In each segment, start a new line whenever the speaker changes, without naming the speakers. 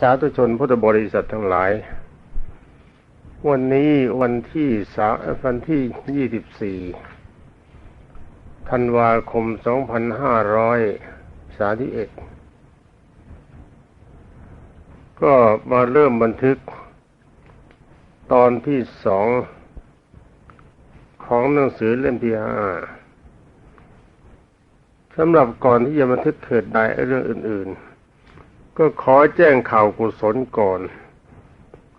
สาธุชนพุทธบริษัททั้งหลาย วันนี้วันที่สาวันที่ยี่สิบสี่ธันวาคมสองพันห้าร้อยสาที่เอ็ดก็มาเริ่มบันทึก ตอนที่สองของหนังสือเล่มที่ห้าสำหรับก่อนที่จะบันทึกเกิดใดเรื่องอื่น ๆ ก็ขอแจ้งข่าวกุศลก่อน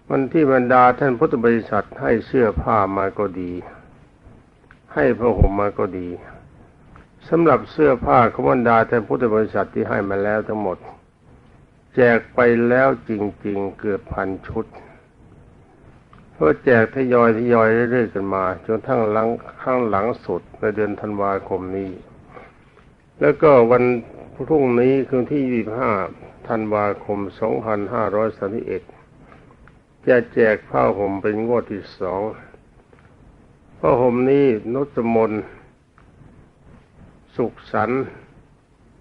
วันที่บรรดาท่านพุทธบริษัทให้เสื้อผ้ามาก็ดี ให้พระห่มมาก็ดีสำหรับเสื้อผ้าของบรรดาท่านพุทธบริษัทที่ให้มาแล้วทั้งหมด แจกไปแล้วจริง ๆ เกือบพันชุดเพราะแจกทยอยทยอยเรื่อยๆกันมาจนทั้งหลังข้างหลังสุดในเดือนธันวาคมนี้ แล้วก็วันพรุ่งนี้คือที่25 ธันวาคม 2531 จะแจกผ้าห่มเป็นงวดที่สองผ้าห่มนี้นุสมนสุขสันต์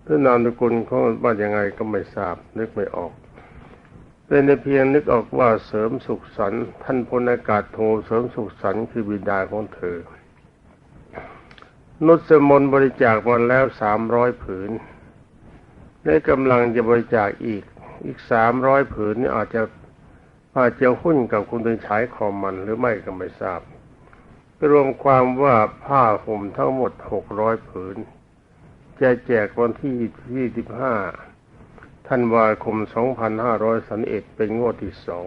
หรือนามสกุลเขาว่านยังไงก็ไม่ทราบ นึกไม่ออกเป็นในเพียงนึกออกว่าเสริมสุขสันท่านพลอากาศโทเสริมสุขสันคือบิดาของเธอนุสมนบริจาคมาแล้วสามร้อยผืน และกำลังจะบริจาคอีกอีกสามร้อยผืนนี่อาจจะอาจจะหุ้นกับคุณตึงฉายคอมมันหรือไม่ก็ไม่ทราบรวมความว่าผ้าห่มทั้งหมดหกร้อยผืน จะแจกวันที่ที่สิบห้าธันวาคมสองพันห้าร้อยสันเอ็ดเป็นงวดที่สอง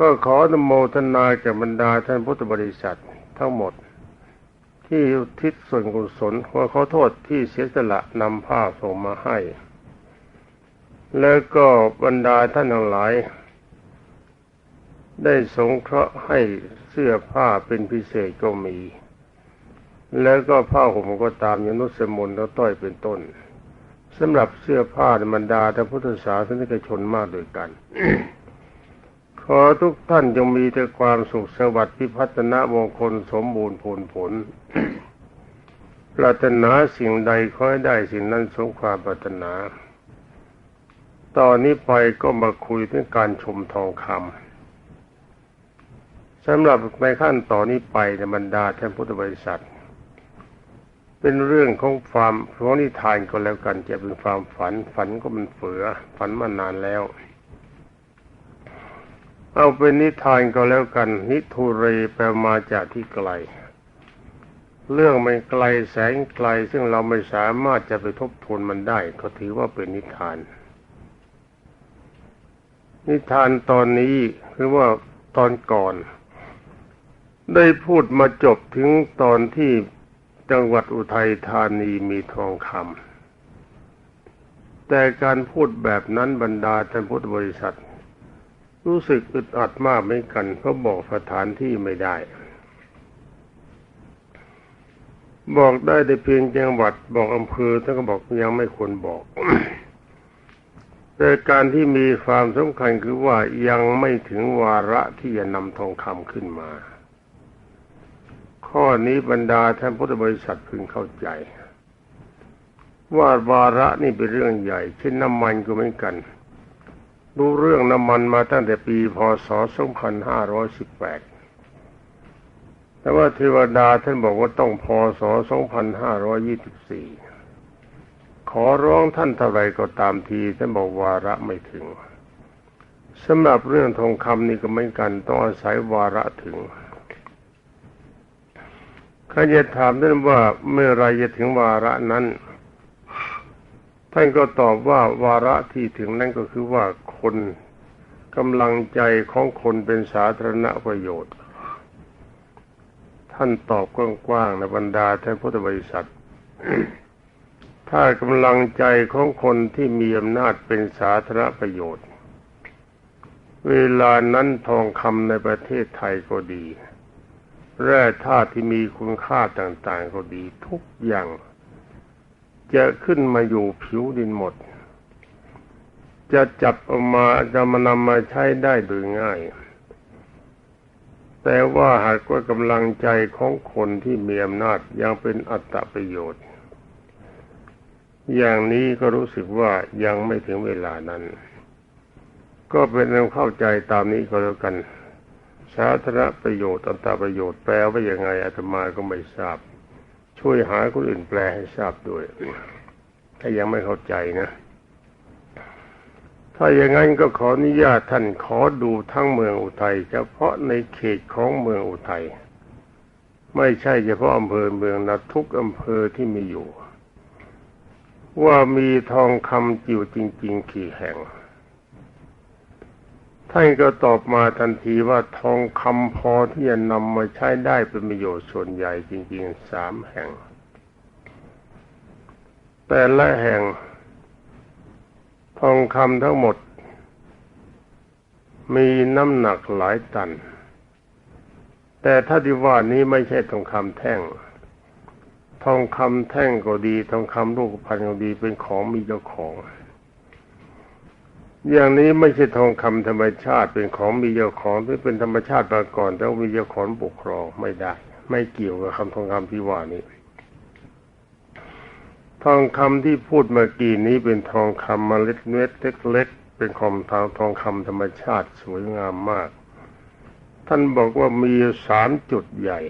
ก็ขออนโมทนาแก่บรรดาท่านพุทธบริษัททั้งหมด ที่อุทิศส่วนกุศลขอขอโทษที่เสียสละนำผ้าส่งมาให้ แล้วก็บรรดาท่านทั้งหลาย ได้สงเคราะห์ให้เสื้อผ้าเป็นพิเศษก็มี แล้วก็ผ้าห่มก็ตามยนุสมนแล้วต้อยเป็นต้นสำหรับเสื้อผ้าบรรดาท่านพุทธศาสนิกชนมากด้วยกัน ขอทุกท่านจงมีแต่ความสุขสวัสดิ์พิพัฒนมงคลสมบูรณ์ผลผล ปรารถนาสิ่งใดขอให้ได้สิ่งนั้นสมความปรารถนา ตอนนี้ไปก็มาคุยเรื่องการชมทองคำสำหรับในขั้นตอนนี้ไปในบรรดาท่านพุทธบริษัท เป็นเรื่องของความของนิทานก็แล้วกันจะเป็นความฝันฝันก็มันเฟือฝันมานานแล้ว เอาเป็นนิทานก็แล้วกัน นิทุเรแปลมาจากที่ไกล เรื่องมันไกลแสงไกลซึ่งเราไม่สามารถจะไปทบทวนมันได้ ก็ถือว่าเป็นนิทาน นิทานตอนนี้คือว่าตอนก่อน ได้พูดมาจบถึงตอนที่จังหวัดอุทัยธานีมีทองคำแต่การพูดแบบนั้นบรรดาท่านพุทธบริษัท รู้สึกอึดอัดมากเหมือนกัน เพราะบอกสถานที่ไม่ได้ บอกได้แต่เพียงจังหวัดบอกอำเภอท่านก็บอกยังไม่ควรบอกแต่การที่มีความสำคัญคือว่ายังไม่ถึงวาระที่จะนำทองคำขึ้นมา ข้อนี้บรรดาท่านพุทธบริษัทพึงเข้าใจ ว่าวาระนี่เป็นเรื่องใหญ่ เช่นน้ำมันก็เหมือนกัน รู้เรื่องน้ำมันมาตั้งแต่ปีพศ 2518 แต่ว่าเทวดาท่านบอกว่าต้องพศ 2524 ขอร้องท่านเท่าไรก็ตามทีท่านบอกวาระไม่ถึงสำหรับเรื่องทองคำนี่ก็เหมือนกันต้องอาศัยวาระถึงข้าจะถามท่านว่าเมื่อไรจะถึงวาระนั้นท่านก็ตอบว่าวาระที่ถึงนั่นก็คือว่า คนกำลังใจของคนเป็นสาธารณประโยชน์ ท่านตอบกว้างๆในบรรดาท่านพุทธบริษัท ถ้ากำลังใจของคนที่มีอำนาจเป็นสาธารณประโยชน์ เวลานั้นทองคำในประเทศไทยก็ดี แร่ธาตุที่มีคุณค่าต่างๆก็ดีทุกอย่าง จะขึ้นมาอยู่ผิวดินหมด จะจับเอามาจะมานำมาใช้ได้โดยง่าย แต่ว่าหากว่ากำลังใจของคนที่มีอำนาจยังเป็นอัตตประโยชน์ อย่างนี้ก็รู้สึกว่ายังไม่ถึงเวลานั้น ก็เป็นเรื่องเข้าใจตามนี้ก็แล้วกัน สาธารณประโยชน์อันตรประโยชน์แปลว่าอย่างไงอาตมาก็ไม่ทราบ ช่วยหาคนอื่นแปลให้ทราบด้วย ถ้ายังไม่เข้าใจนะ ถ้าอย่างนั้นก็ขออนุญาตท่านขอดูทั้งเมืองอุทัยเฉพาะในเขตของเมืองอุทัยไม่ใช่เฉพาะอำเภอเมืองนะทุกอำเภอที่มีอยู่ ว่ามีทองคำจิ๋วจริง ๆ กี่แห่ง ท่านก็ตอบมาทันทีว่าทองคำพอที่จะนำมาใช้ได้เป็นประโยชน์ส่วนใหญ่จริงๆสามแห่ง แต่ละแห่ง ทองคำทั้งหมด มีน้ำหนักหลายตัน แต่ถ้าที่ว่านี้ไม่ใช่ทองคำแท่ง ทองคำแท่งก็ดี ทองคำลูกพันก็ดีเป็นของมีเจ้าของ อย่างนี้ไม่ใช่ทองคำธรรมชาติเป็นของมีเจ้าของที่เป็นธรรมชาติมาก่อนแต่ว่ามีเจ้าของปกครองไม่ได้ ไม่เกี่ยวกับคำทองคำที่ว่านี้ ทองคำที่พูดเมื่อกี้นี้เป็นทองคำเมล็ดเม็ดเล็กๆเป็นของทางทองคำธรรมชาติสวยงามมาก ท่านบอกว่ามีสามจุดใหญ่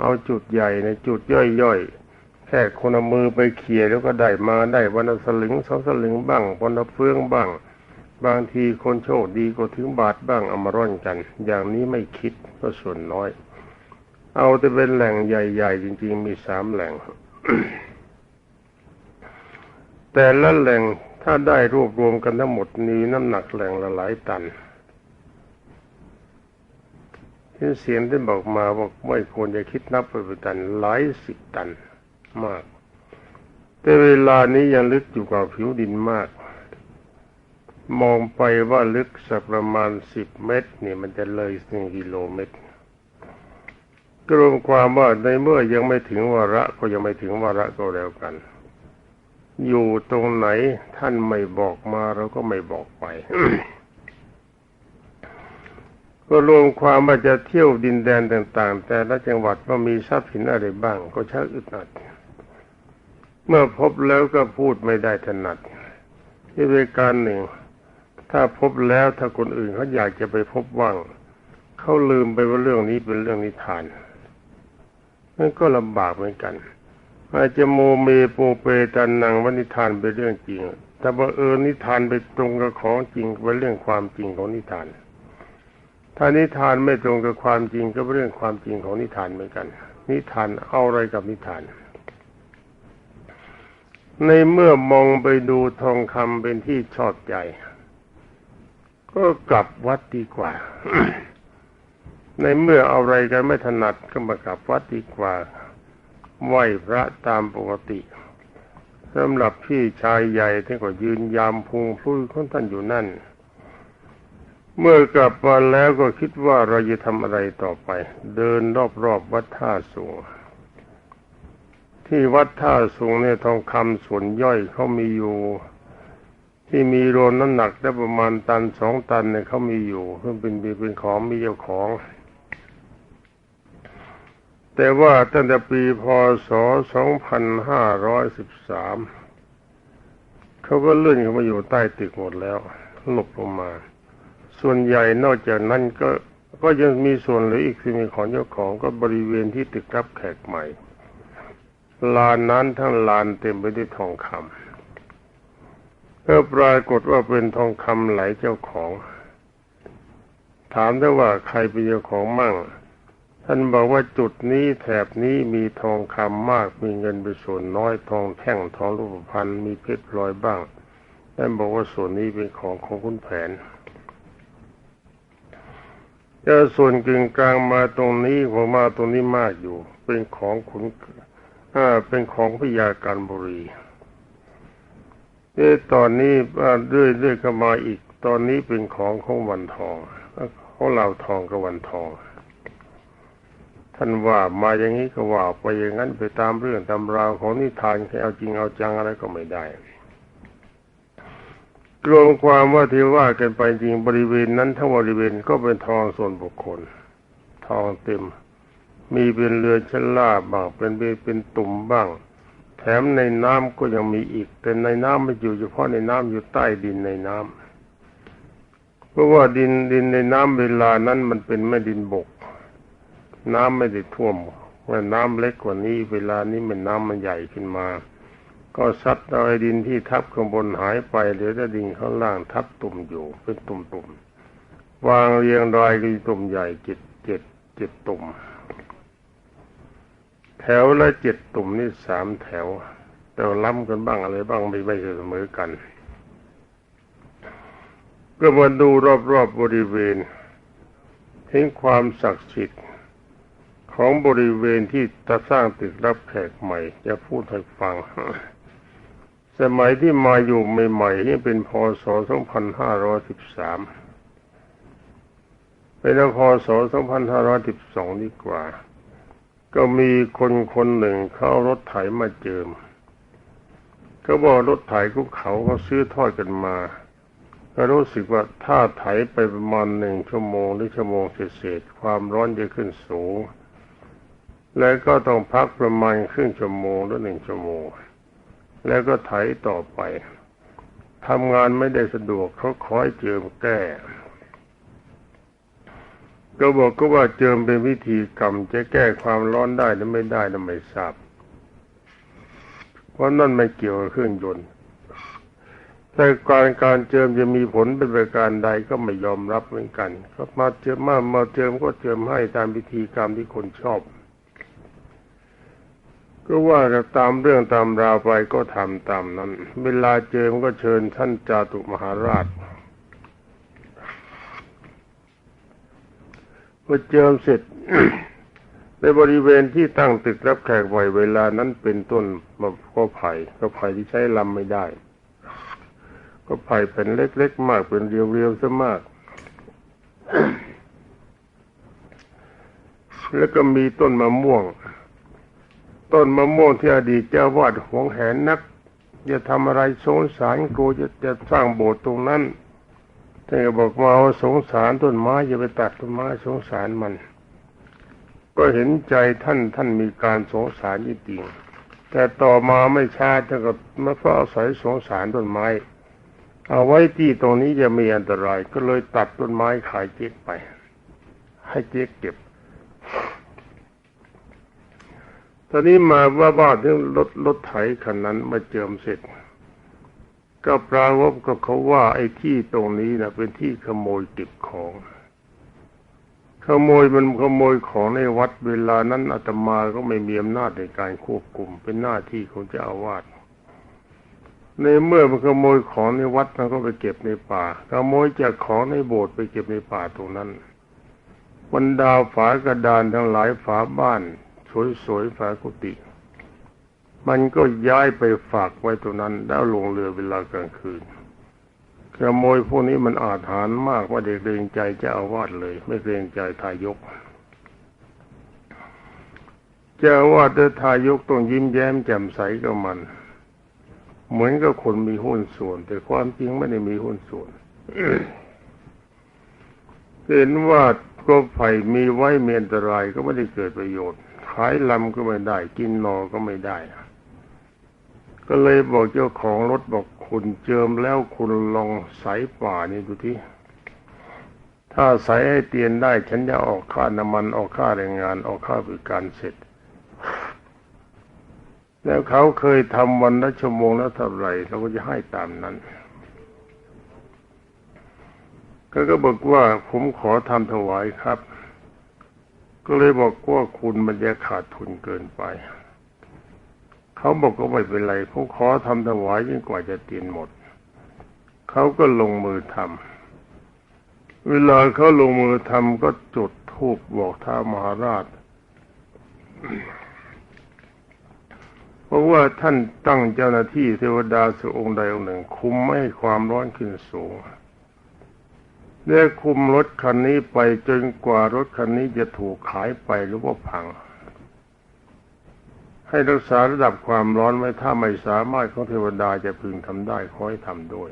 เอาจุดใหญ่ในจุดย่อยๆแค่คนเอามือไปเขี่ยแล้วก็ได้มาได้วันสลึงสองสลึงบ้างวันละเฟืองบ้าง บางทีคนโชคดีก็ถึงบาทบ้างเอามาร่อนกัน อย่างนี้ไม่คิดก็ส่วนน้อย เอาแต่เป็นแหล่งใหญ่ ๆ จริง ๆ มีสามแหล่ง แต่ละแหล่งถ้าได้รวบรวมกันทั้งหมดมีน้ำหนักแหล่งละหลายตันที่เสียงที่บอกมาบอกไม่ควรจะคิดนับไปเป็นตันหลายสิบตันมาก แต่เวลานี้ยังลึกอยู่กับผิวดินมาก มองไปว่าลึกสักประมาณสิบเมตร เนี่ยมันจะเลยหนึ่งกิโลเมตร กรวมความว่าในเมื่อยังไม่ถึงวาระก็ยังไม่ถึงวาระก็แล้วกัน อยู่ตรงไหนท่านไม่บอกมาเราก็ไม่บอกไป ก็รวมความว่าจะเที่ยวดินแดนต่าง ๆ แต่ละจังหวัดว่ามีทรัพย์สินอะไรบ้าง ก็ชักอึดอัดเมื่อพบแล้วก็พูดไม่ได้ถนัดที่เป็นการหนึ่ง ถ้าพบแล้วถ้าคนอื่นเขาอยากจะไปพบว่างเขาลืมไปว่าเรื่องนี้เป็นเรื่องนิทาน นั่นก็ลำบากเหมือนกันอาจจะโมเมโปเปตันนังว่านิทานเป็นเรื่องจริง แต่ว่าเออนิทานไปตรงกับของจริงเป็นเรื่องความจริงของนิทาน ถ้านิทานไม่ตรงกับความจริงก็เป็นเรื่องความจริงของนิทานเหมือนกัน นิทานเอาอะไรกับนิทาน ในเมื่อมองไปดูทองคำเป็นที่ชอบใจ ก็กลับวัดดีกว่า ในเมื่อเอาอะไรกันไม่ถนัดก็มากลับวัดดีกว่าไหวพระตามปกติสำหรับพี่ชายใหญ่ท่านก็ยืนยามพุงพลุยของท่านอยู่นั่น เมื่อกลับมาแล้วก็คิดว่าเราจะทำอะไรต่อไป เดินรอบๆวัดท่าสูง ที่วัดท่าสูงเนี่ยทองคำส่วนย่อยเขามีอยู่ ที่มีรวมน้ำหนักได้ประมาณตันสองตันเนี่ยเขามีอยู่เพิ่งเป็นเป็นของมีเจ้าของ แต่ว่าตั้งแต่ปีพศ 2513 เขาก็เลื่อนเข้ามาอยู่ใต้ตึกหมดแล้วหลบลงมา ส่วนใหญ่นอกจากนั้นก็ก็ยังมีส่วนเหลืออีกที่มีของเจ้าของก็บริเวณที่ตึกรับแขกใหม่ ลานนั้นทั้งลานเต็มไปด้วยทองคำก็ปรากฏว่าเป็นทองคำไหลเจ้าของ ถามได้ว่าใครเป็นเจ้าของมั่ง ท่านบอกว่าจุดนี้แถบนี้มีทองคำมากมีเงินเป็นส่วนน้อยทองแท่งทองรูปพรรณมีเพชรพลอยบ้างท่านบอกว่าส่วนนี้เป็นของของคุณแผนจะส่วนกึ่งกลางมาตรงนี้ผมมาตรงนี้มากอยู่ เป็นของขุนอ่าเป็นของพยาการบุรีเอ้ตอนนี้เรื่อยเรื่อยก็มาอีก ตอนนี้เป็นของของวันทองของเราทองกับวันทอง ท่านว่ามาอย่างนี้ก็ว่าไปอย่างนั้นไปตามเรื่องตำราวของนิทานแค่เอาจริงเอาจังอะไรก็ไม่ได้รวมความว่าที่ว่ากันไปจริงบริเวณนั้นทั้งบริเวณก็เป็นทองส่วนบุคคล ทองเต็ม มีเป็นเรือชั้นล่าบ้างเป็นเบป็นตุ่มบ้าง แถมในน้ำก็ยังมีอีก แต่ในน้ำไม่อยู่เฉพาะในน้ำอยู่ใต้ดินในน้ำเพราะว่าดินดินในน้ำเวลานั้นมันเป็นแม่ดินบก น้ำไม่ได้ท่วมว่าน้ำเล็กกว่านี้ เวลานี้มันน้ำมันใหญ่ขึ้นมา ก็ซัดเอาไอ้ดินที่ทับข้างบนหายไปเหลือแต่ดินข้างล่างทับตุ่มอยู่เป็นตุ่มๆวางเรียงรายกันตุ่มใหญ่เจ็ดเจ็ดเจ็ดตุ่ม แถวละเจ็ดตุ่มนี่สามแถว แต่ล้ำกันบ้างอะไรบ้างไม่ไม่เสมอกันก็มาดูรอบๆบบริเวณเห็นความศักดิ์สิทธิ์ ของบริเวณที่จะสร้างตึกรับแขกใหม่ จะพูดให้ฟัง สมัยที่มาอยู่ใหม่ๆนี่เป็นพศ 2513 เป็นพศ 2512 ดีกว่า ก็มีคนคนหนึ่งเข้ารถไถมาเจิมเขาบอกรถไถกุ๊เขาเขาซื้อทอดกันมาก็รู้สึกว่าถ้าไถไปประมาณหนึ่งชั่วโมงหรือชั่วโมงเศษๆความร้อนจะขึ้นสูง แล้วก็ต้องพักประมาณครึ่งชั่วโมงหรือหนึ่งชั่วโมง แล้วก็ไถต่อไปทำงานไม่ได้สะดวกเขาคอยเจิมแก้ ก็บอกก็ว่าเจิมเป็นวิธีกรรมจะแก้ความร้อนได้หรือไม่ได้นั้นไม่ทราบเพราะนั่นไม่เกี่ยวกับเครื่องยนต์แต่การการเจิมจะมีผลเป็นประการใดก็ไม่ยอมรับเหมือนกัน ก็มาเจิมมามาเจิมก็เจิมให้ตามพิธีกรรมที่คนชอบ ก็ว่ากันตามเรื่องตามราวไปก็ทำตามนั้น เวลาเจิมก็เชิญท่านจาตุมหาราชพอเจิมเสร็จ ในบริเวณที่ตั้งตึกรับแขกบ่อยเวลานั้นเป็นต้นมะก็ไผ่ก็ไผ่ที่ใช้ลำไม่ได้ ก็ไผ่เป็นเล็กๆมากเป็นเรียวๆซะมาก แล้วก็มีต้นมะม่วง ต้นมะม่วงที่อดีตเจ้าวาดหวงแหนนัก จะทำอะไรสงสารกูจะจะสร้างโบสถ์ตรงนั้นท่านก็บอกมาว่าสงสารต้นไม้อย่าไปตัดต้นไม้สงสารมัน ก็เห็นใจท่านท่านมีการสงสารจริงแต่ต่อมาไม่ช้าท่านก็มาเฝ้าอาศัยสงสารต้นไม้ เอาไว้ที่ตรงนี้จะมีอันตราย ก็เลยตัดต้นไม้ขายเจ๊กไป ให้เจ๊กเก็บ อนนี้มาว่าบ้านที่รถรถไถคันนั้นมาเจิมเสร็จ ก็ปรากฏกับเขาว่าไอ้ที่ตรงนี้นะเป็นที่ขโมยเก็บของ ขโมยมันขโมยของในวัดเวลานั้นอาตมาก็ไม่มีอำนาจในการควบคุม เป็นหน้าที่ของเจ้าอาวาสในเมื่อมันขโมยของในวัดมันก็ไปเก็บในป่า ขโมยจากของในโบสถ์ไปเก็บในป่าตรงนั้นบรรดาฝากระดานทั้งหลายฝาบ้าน สวยๆฝากุฏิมันก็ย้ายไปฝากไว้ตรงนั้น แล้วลงเรือเวลากลางคืนขโมยพวกนี้มันอาถรรพ์มากว่าเด็กเกรงใจเจ้าอาวาสเลย ไม่เกรงใจทายก เจ้าอาวาสและทายกต้องยิ้มแย้มแจ่มใสกับมัน เหมือนกับคนมีหุ้นส่วน แต่ความจริงไม่ได้มีหุ้นส่วนเห็นว่าก็ไผ่มีไว้เมียนตรายก็ไม่ได้เกิดประโยชน์ ขายลำก็ไม่ได้ กินนอก็ไม่ได้ ก็เลยบอกเจ้าของรถบอกคุณเจิมแล้วคุณลองใสป่านี่ดูที่ถ้าใสให้เตียนได้ ฉันจะออกค่าน้ำมันออกค่าแรงงานออกค่าบริการเสร็จ แล้วเขาเคยทำวันละชั่วโมงแล้วเท่าไหร่เราก็จะให้ตามนั้นก็ก็บอกว่าผมขอทำถวายครับ ก็เลยบอกว่าคุณมันจะขาดทุนเกินไป เขาบอกก็ไม่เป็นไรผมขอทำถวายยิ่งกว่าจะเตียนหมด เขาก็ลงมือทำเวลาเขาลงมือทำก็จุดธูปบอกท้ามหาราชเพราะว่าท่านตั้งเจ้าหน้าที่เทวดาสักองค์ใดองค์หนึ่ง คุมไม่ให้ความร้อนขึ้นสูง ได้คุมรถคันนี้ไปจนกว่ารถคันนี้จะถูกขายไปหรือว่าพัง ให้รักษาระดับความร้อนไว้ถ้าไม่สามารถของเทวดาจะพึงทำได้ขอให้ทำด้วย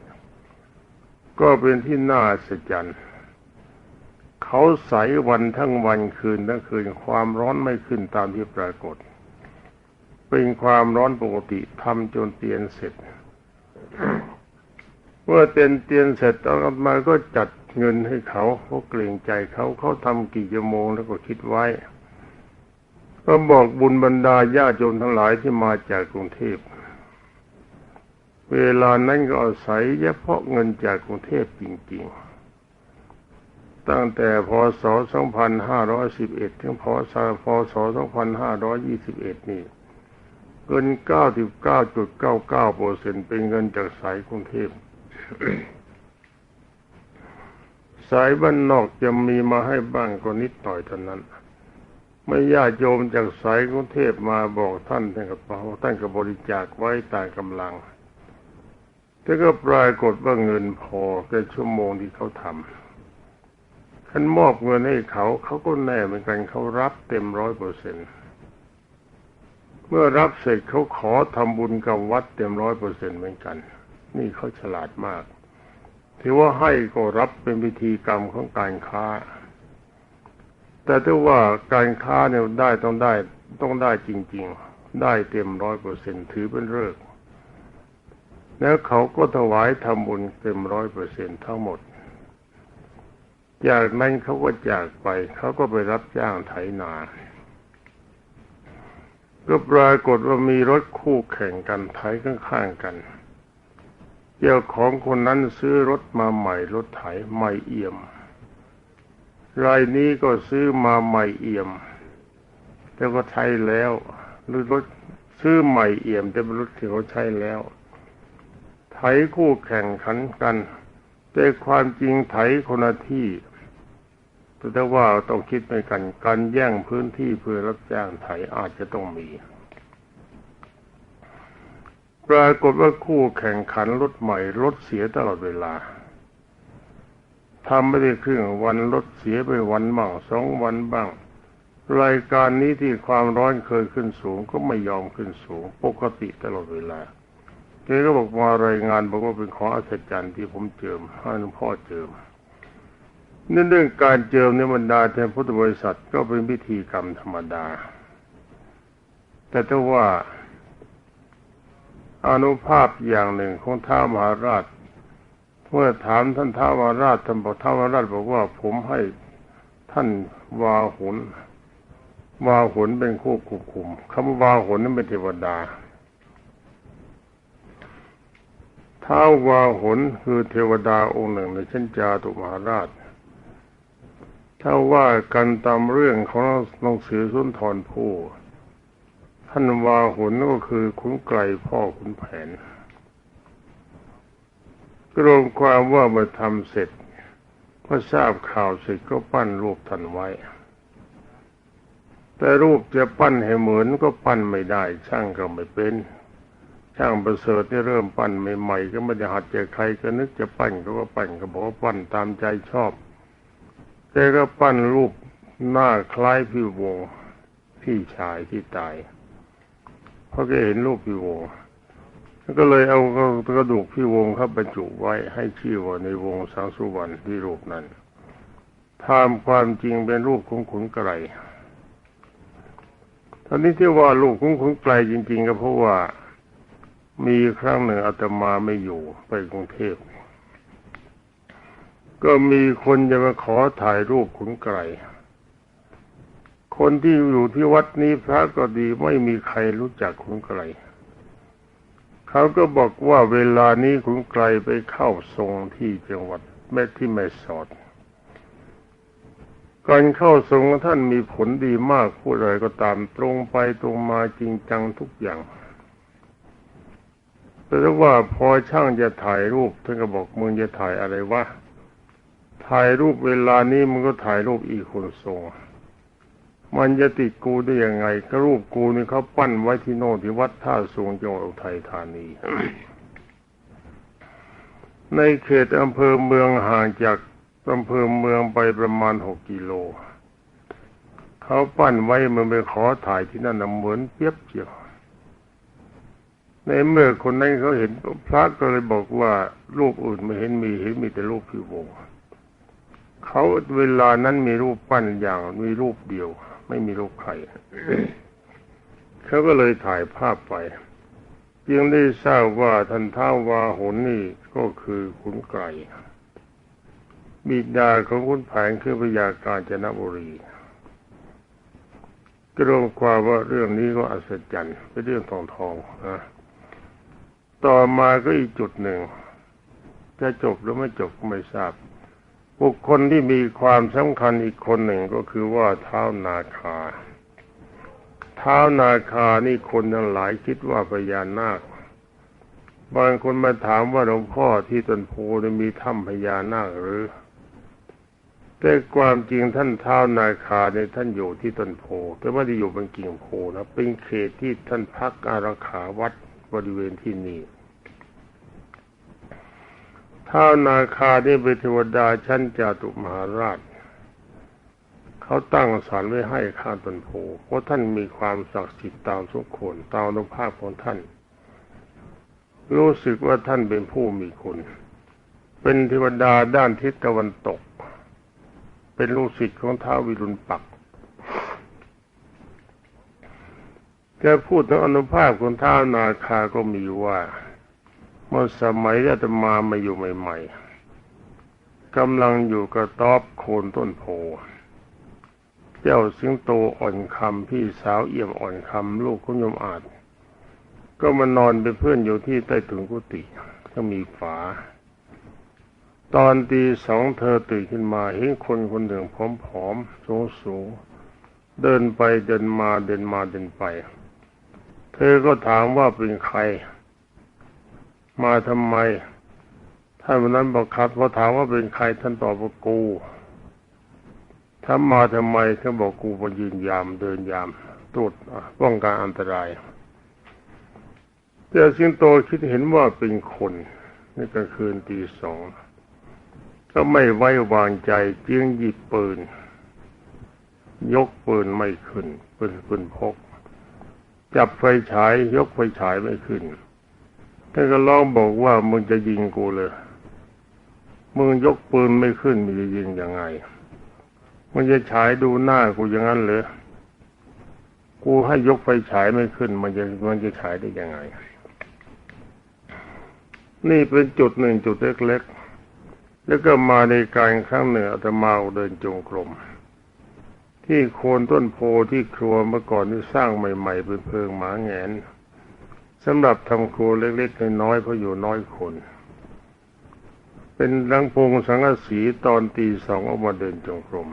ก็เป็นที่น่าสะใจรเขาใสวันทั้งวันคืนทั้งคืนความร้อนไม่ขึ้นตามที่ปรากฏ เป็นความร้อนปกติทำจนเตียนเสร็จเมื่อเตียนเตียนเสร็จตอนมาก็จัด เงินให้เขาเพราะเกรงใจเขาเขาทำกี่ชั่วโมงแล้วก็คิดไว้ ก็บอกบุญบรรดาญาติโยมทั้งหลายที่มาจากกรุงเทพเวลานั้นก็อาศัยเฉพาะเงินจากกรุงเทพจริง ๆ ตั้งแต่พศ 2511 ถึงพศพศ2521 นี่เงิน 99.99เปอร์เซ็นต์เป็นเงินจากสายกรุงเทพ สายบ้านนอกจะมีมาให้บ้างก็นิดหน่อยเท่านั้นไม่ญาติโยมจากสายกรุงเทพมาบอกท่านท่านก็ท่านก็บริจาคไว้ตามกำลังแต่ก็ปรากฏว่าเงินพอแค่ชั่วโมงที่เขาทำท่านมอบเงินให้เขา เขาก็แน่เหมือนกันเขารับเต็มร้อยเปอร์เซ็นต์เมื่อรับเสร็จเขาขอทำบุญกับวัดเต็มร้อยเปอร์เซ็นต์เหมือนกัน นี่เขาฉลาดมาก ถือว่าให้ก็รับเป็นพิธีกรรมของการค้า แต่ถ้าว่าการค้าเนี่ยได้ต้องได้ต้องได้จริง ๆ ได้เต็มร้อยเปอร์เซ็นต์ถือเป็นเลิกแล้วเขาก็ถวายทำบุญเต็มร้อยเปอร์เซ็นต์ทั้งหมด จากนั้นเขาก็จากไป เขาก็ไปรับจ้างไถนาก็ปรากฏว่ามีรถคู่แข่งกันไถข้างๆกัน เจ้าของคนนั้นซื้อรถมาใหม่รถไถใหม่เอี่ยม รายนี้ก็ซื้อมาใหม่เอี่ยม แต่ก็ใช้แล้วหรือรถซื้อใหม่เอี่ยมแต่เป็นรถที่เขาใช้แล้ว ไถคู่แข่งขันกัน แต่ความจริงไถคนละที่แต่ว่าต้องคิดไปกันการแย่งพื้นที่เพื่อรับจ้างไถอาจจะต้องมี ปรากฏว่าคู่แข่งขันรถใหม่รถเสียตลอดเวลาทำไม่ได้ครึ่งวันรถเสียไปวันบ้างสองวันบ้าง รายการนี้ที่ความร้อนเคยขึ้นสูงก็ไม่ยอมขึ้นสูง ปกติตลอดเวลาแกก็บอกมารายงานบอกว่าเป็นของอัศจรรย์ที่ผมเจิมให้หลวงพ่อเจิมนั่นเรื่องการเจิมในบรรดาแทนพุทธบริษัทก็เป็นพิธีกรรมธรรมดา แต่ถ้าว่า อนุภาพอย่างหนึ่งของท้ามหาราช เมื่อถามท่านท้าวาราชท่านบอกท้าวาราชบอกว่าผมให้ท่านวาหุนวาหุนเป็นคู่ควบคุมคำว่าวาหุนนั้นเป็นเทวดาท้าววาหุนคือเทวดาองค์หนึ่งในชั้นจาตุมหาราชถ้าว่ากันตามเรื่องของหนังสือสุนทรภู่ ท่านวาหุนก็คือขุนไกรพ่อขุนแผนกรวมความว่าเมื่อทำเสร็จพอทราบข่าวเสร็จก็ปั้นรูปท่านไว้ แต่รูปจะปั้นให้เหมือนก็ปั้นไม่ได้ช่างก็ไม่เป็น ช่างประเสริฐที่เริ่มปั้นใหม่ๆก็ไม่ได้หัดเจอใครก็นึกจะปั้นก็ก็ปั้นก็บอกว่าปั้นตามใจชอบแกก็ปั้นรูปหน้าคล้ายพี่วงพี่ชายที่ตาย เพราะแกเห็นรูปพี่วงก็เลยเอากระดูกพี่วงเข้าบรรจุไว้ให้ชื่อว่าในวงสังสุวรรณที่รูปนั้นทำความจริงเป็นรูปของขุนไกรตอนนี้ที่ว่ารูปของขุนไกรจริง ๆ ก็เพราะว่ามีครั้งหนึ่งอาตมาไม่อยู่ไปกรุงเทพ ก็มีคนจะมาขอถ่ายรูปขุนไกร คนที่อยู่ที่วัดนี้พระก็ดีไม่มีใครรู้จักขุนไกรเขาก็บอกว่าเวลานี้คุณไกลไปเข้าทรงที่จังหวัดแม่ที่แม่สอด การเข้าทรงท่านมีผลดีมากพูดอะไรก็ตามตรงไปตรงมาจริงจังทุกอย่างแต่ว่าพอช่างจะถ่ายรูปท่านก็บอกมึงจะถ่ายอะไรวะถ่ายรูปเวลานี้มึงก็ถ่ายรูปอีกคนทรง มันจะติดกูได้ยังไงก็รูปกูนี่เขาปั้นไว้ที่โน่นที่วัดท่าสูงจังหวัดอุทัยธานี ในเขตอำเภอเมืองห่างจากอำเภอเมืองไปประมาณหกกิโล เขาปั้นไว้มันไปขอถ่ายที่นั่นเหมือนเปียบเจียวในเมื่อคนนั้นเขาเห็นพระก็เลยบอกว่ารูปอื่นไม่เห็นมีเห็นมีแต่รูปพี่วงเขาเวลานั้นมีรูปปั้นอย่างมีรูปเดียว ไม่มีรูปใครเขาก็เลยถ่ายภาพไปจึงได้ทราบว่าท่านท้าวาหุนนี่ก็คือขุนไก่บิดาของขุนแผนคือพยาการจนบุรีกรมความว่าเรื่องนี้ก็อัศจรรย์เป็นเรื่องทองทองนะต่อมาก็อีกจุดหนึ่ง จะจบหรือไม่จบก็ไม่ทราบ บุคคลที่มีความสำคัญอีกคนหนึ่งก็คือว่าเท้านาคา เท้านาคานี่คนทั้งหลายคิดว่าพญานาค บางคนมาถามว่าหลวงพ่อที่ต้นโพมีถ้ำพญานาคหรือ แต่ความจริงท่านเท้านาคาในท่านอยู่ที่ต้นโพแต่ไม่ได้อยู่บนกิ่งโพนะเป็นเขตที่ท่านพักอารักขาวัดบริเวณที่นี่ ท้านาคาได้เป็นเทวดาชั้นจาตุมหาราช เขาตั้งสารไว้ให้ข้าตนโพเพราะท่านมีความศักดิ์สิทธิ์ตามสมควรตามอนุภาพของท่าน รู้สึกว่าท่านเป็นผู้มีคุณ เป็นเทวดาด้านทิศตะวันตก เป็นลูกศิษย์ของท้าววิรุณปักจะพูดถึงอนุภาพของท้าวนาคาก็มีว่า เมื่อสมัยอาตมามาอยู่ใหม่ๆกำลังอยู่กระต๊อบโคนต้นโพเจ้าสิงโตอ่อนคำพี่สาวเอี่ยมอ่อนคำลูกคุณยมอาจ ก็มานอนเป็นเพื่อนอยู่ที่ใต้ถุนกุฏิก็มีฝา ตอนตีสองเธอตื่นขึ้นมาเห็นคนคนหนึ่งผอมๆสูงๆเดินไปเดินมาเดินมาเดินไป เธอก็ถามว่าเป็นใคร มาทำไม ท่านวันนั้นบอกครับพอถามว่าเป็นใครท่านตอบว่ากูถ้ามาทำไมเขาบอกกูมายืนยามเดินยามตรวจป้องกันอันตรายแต่สิงโตคิดเห็นว่าเป็นคนในกลางคืนตีสองก็ไม่ไว้วางใจจึงหยิบปืน ยกปืนไม่ขึ้นปืนปืนพก จับไฟฉายยกไฟฉายไม่ขึ้น ท่านก็ร้องบอกว่ามึงจะยิงกูเลย มึงยกปืนไม่ขึ้นมึงจะยิงยังไง มึงจะฉายดูหน้ากูอย่างนั้นเลยกูให้ยกไฟฉายไม่ขึ้น มันจะมันจะฉายได้ยังไง นี่เป็นจุดหนึ่งจุดเล็กๆ แล้วก็มาในการครั้งหนึ่งอาตมาเดินจงกรมที่โคนต้นโพที่ครัวเมื่อก่อนที่สร้างใหม่ ๆ เป็นเพิงหมาแงน สำหรับทำครัวเล็กๆน้อยๆเพราะอยู่น้อยคน เป็นลังพงสังกสีตอนตีสองออกมาเดินจงกรม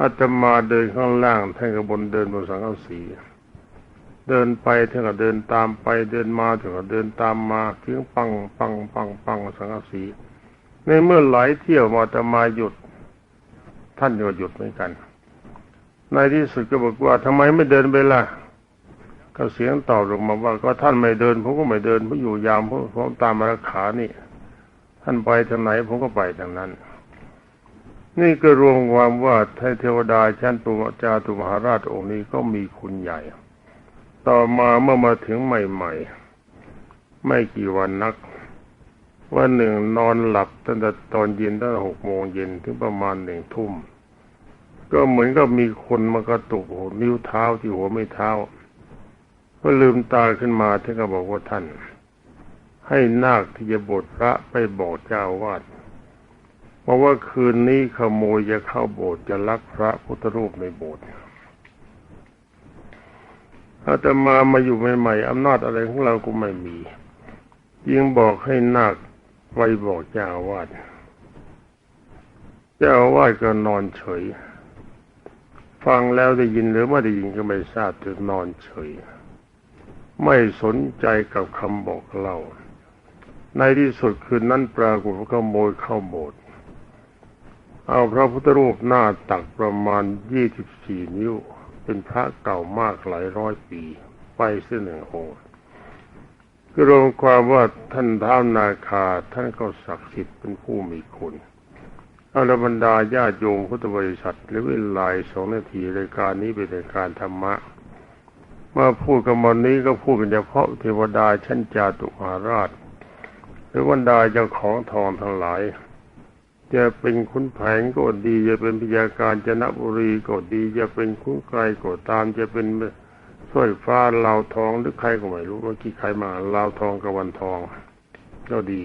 อาตมาเดินข้างล่างท่านก็บนเดินบนสังกสีเดินไปท่านก็เดินตามไปเดินมาท่านก็เดินตามมาถึงปังปังปังปังสังกสีในเมื่อไหลเที่ยวมาตมาหยุด ท่านก็หยุดเหมือนกัน ในที่สุดก็บอกว่าทำไมไม่เดินไปล่ะ ก็เสียงตอบลงมาว่าก็ท่านไม่เดินผมก็ไม่เดินผมอยู่ยามผมตามมารักขานี่ ท่านไปทางไหนผมก็ไปทางนั้น นี่ก็รวมความว่าเทวดาชั้นตุมจาตุมหาราชองค์นี้ก็มีคุณใหญ่ ต่อมาเมื่อมาถึงใหม่ๆ ไม่กี่วันนัก วันหนึ่งนอนหลับตั้งแต่ตอนเย็นตั้งหกโมงเย็นถึงประมาณหนึ่งทุ่มก็เหมือนกับมีคนมากระตุกหัวนิ้วเท้าที่หัวไม่เท้า ก็ลืมตาขึ้นมาท่านก็บอกว่าท่าน ให้นาคที่จะบวชพระไปบอกเจ้าวาดบอกว่าคืนนี้ขโมยจะเข้าโบสถ์จะลักพระพุทธรูปในโบสถ์อาตมามาอยู่ใหม่ๆอำนาจอะไรของเราก็ไม่มียิงบอกให้นาคไปบอกเจ้าวาดเจ้าวาดก็นอนเฉย ฟังแล้วได้ยินหรือไม่ได้ยินก็ไม่ทราบจะนอนเฉย ไม่สนใจกับคำบอกเล่า ในที่สุดคืนนั้นปรากฏว่าขโมยเข้าโบสถ์เอาพระพุทธรูปหน้าตักประมาณยี่สิบสี่นิ้ว เป็นพระเก่ามากหลายร้อยปี ไปเส้นหนึ่งองค์ก็รวมความว่าท่านท้าวนาคาท่านก็ศักดิ์สิทธิ์เป็นผู้มีคุณอาลบรรดาญาโยมพุทธบริษัทหรือเวลาสองนาทีรายการนี้เป็นรายการธรรมะ มาพูดกันวันนี้ก็พูดกันเฉพาะเทวดาชั้นจาตุมาราช หรือบรรดาเจ้าของทองทั้งหลาย จะเป็นคุณแผงก็ดีจะเป็นพยาการจนบุรีก็ดีจะเป็นคุณไกลก็ตามจะเป็นสร้อยฟ้าลาวทองหรือใครก็ไม่รู้เมื่อกี้ใครมาลาวทองกับวันทองก็ดี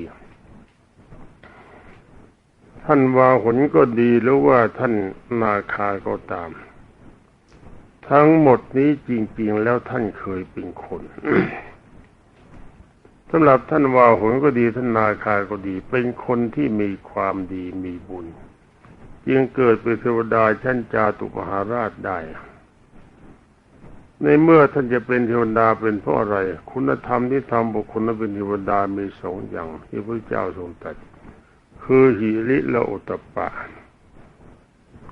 ท่านวาหนก็ดีหรือว่าท่านนาคาก็ตาม ทั้งหมดนี้จริง ๆ แล้วท่านเคยเป็นคนสำหรับท่านวาหุนก็ดีท่านนาคาก็ดี เป็นคนที่มีความดีมีบุญ จึงเกิดเป็นเทวดาชั้นจาตุมหาราชได้ ในเมื่อท่านจะเป็นเทวดาเป็นเพราะอะไร คุณธรรมที่ทำบุคคลนั้นเป็นเทวดามีสองอย่างที่พระเจ้าทรงตรัสคือหิริและโอตปะ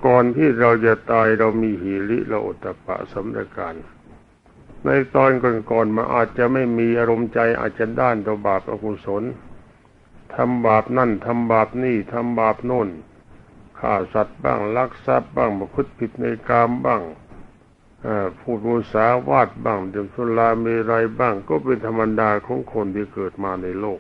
ก่อนที่เราจะตายเรามีหิริและโอตปะสำเร็จการ ในตอนก่อนๆมาอาจจะไม่มีอารมณ์ใจอาจจะด้านต่อบาปอกุศลทำบาปนั่นทำบาปนี่ทำบาปโน่นฆ่าสัตว์บ้างลักทรัพย์บ้างประพฤติผิดในกามบ้างพูดมุสาวาทบ้างดื่มสุราเมรัยบ้างก็เป็นธรรมดาของคนที่เกิดมาในโลก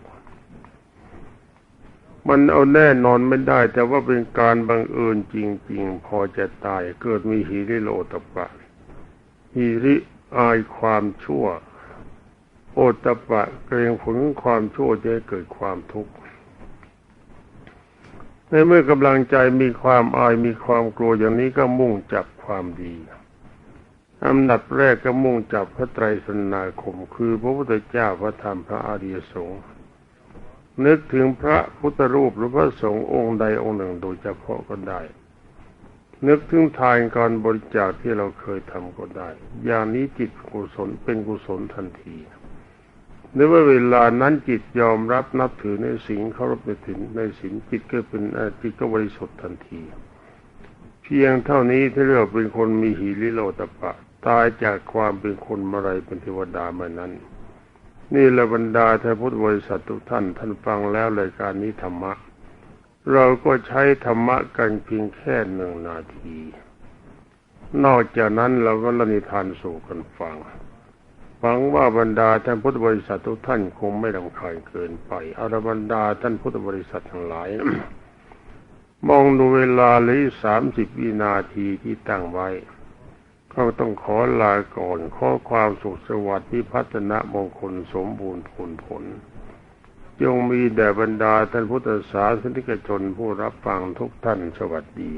มันเอาแน่นอนไม่ได้ แต่ว่าเป็นการบังเอิญจริง ๆ พอจะตายเกิดมีหิริโลตปะหิริอายความชั่ว โอตปะเกรงผลความชั่วจะเกิดความทุกข์ในเมื่อกำลังใจมีความอายมีความกลัวอย่างนี้ก็มุ่งจับความดีอันดับแรกก็มุ่งจับพระไตรสนาคม คือพระพุทธเจ้าพระธรรมพระอริยสงฆ์ นึกถึงพระพุทธรูปหรือพระสงฆ์องค์ใดองค์หนึ่งโดยเฉพาะก็ได้ นึกถึงทานการบริจาคที่เราเคยทำก็ได้ อย่างนี้จิตกุศลเป็นกุศลทันทีในว่าเวลานั้นจิตยอมรับนับถือในสิ่งเขารับในถึงในสิ่งจิตก็เป็นจิตก็บริสุทธิ์ทันที เพียงเท่านี้ที่เรียกเป็นคนมีหิริโลตปะ ตายจากความเป็นคนมาไรเป็นเทวดามานั้น นี่ละบรรดาท่านพุทธบริษัททุกท่าน ท่านฟังแล้วรายการนี้ธรรมะ เราก็ใช้ธรรมะกันเพียงแค่หนึ่งนาที นอกจากนั้นเราก็ละนิทานสู่กันฟังหวังว่าบรรดาท่านพุทธบริษัททุกท่านคงไม่รำคาญเกินไปอารบรรดาท่านพุทธบริษัททั้งหลาย มองดูเวลาเลยสามสิบวินาทีที่ตั้งไว้ ก็ต้องขอลาก่อน ขอความสุขสวัสดิ์ที่พัฒนามงคลสมบูรณ์ผลผล จงมีแด่บรรดาท่านพุทธศาสนิกชนผู้รับฟังทุกท่านสวัสดี